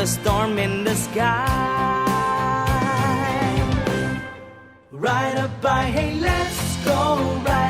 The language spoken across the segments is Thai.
the storm in the sky. Ride a bike, hey, let's go. Ride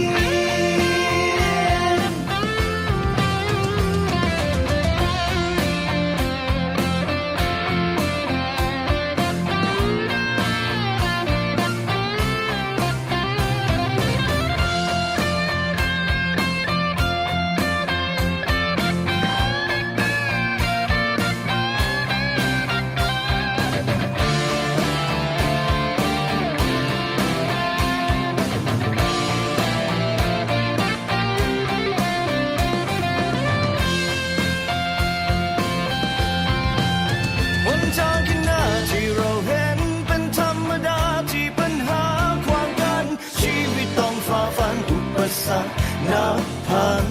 พัง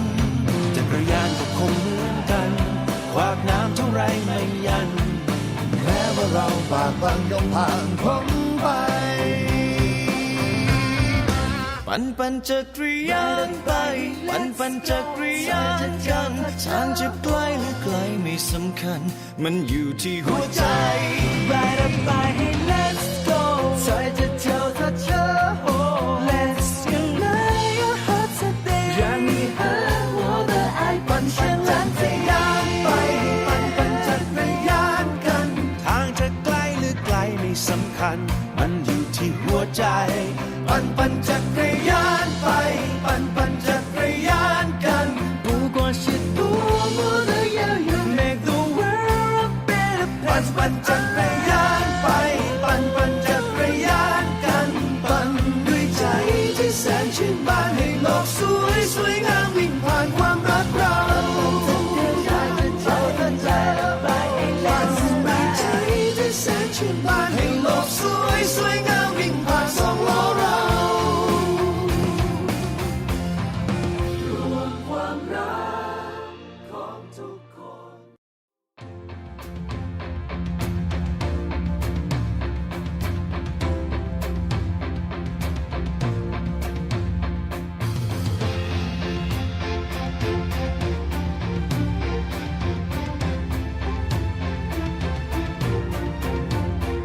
จักรยานก็คงเหมือนกันควากน้ำเท่าไรไม่ยัน แม้ว่าเราบากบังยอมผ่านพ้นไป ปั่นปั่นจักรยานไป ปั่นปั่นจักรยานกันทางจะไกลหรือไกลไม่สำคัญ มันอยู่ที่หัวใจไปรับไปให้ let's go ใจจะเท่าเท่า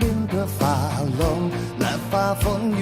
บิน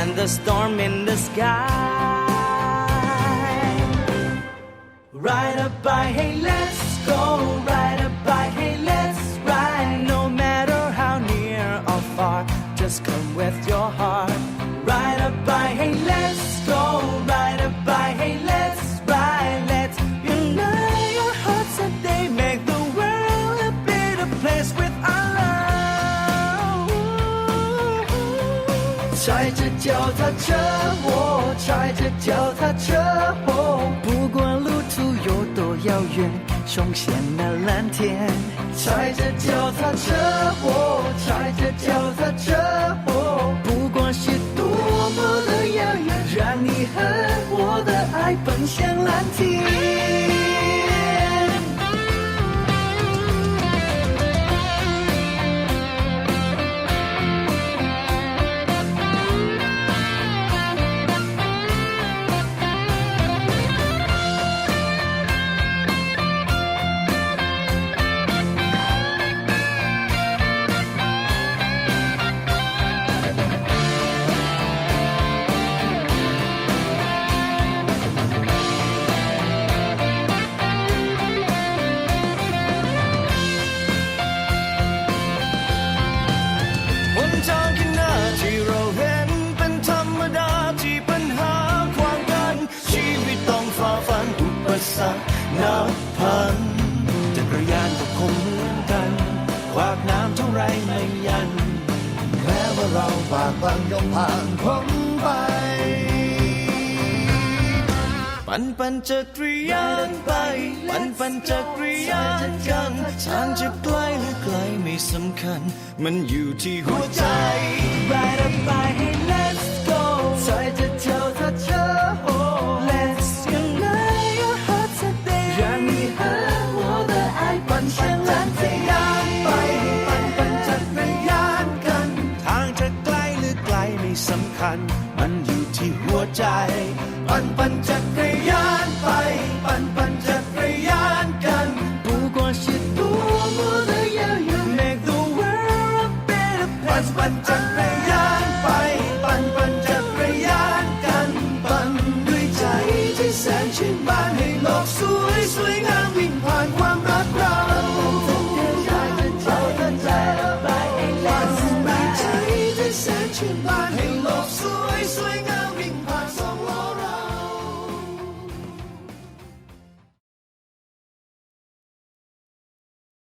and the storm in the sky. Ride a bike, hey, let's go. Ride 车，我踩着脚踏车，哦，不管路途有多遥远，冲向那蓝天。踩着脚踏车，我踩着脚踏车，哦，不管是多么的遥远，让你和我的爱奔向蓝天。 นับพันจักรยานก็คงเหมือนกันควากน้ำเท่าไรไม่ยัน แม้ว่าเราปากบางยอมผ่านพ้นไป ปันปันจักรยานไป ปันปันจักรยานกันทางจะไกลหรือไกลไม่สำคัญ มันอยู่ที่หัวใจ Ride ไปให้ let's go ใจจะเท่า ปั่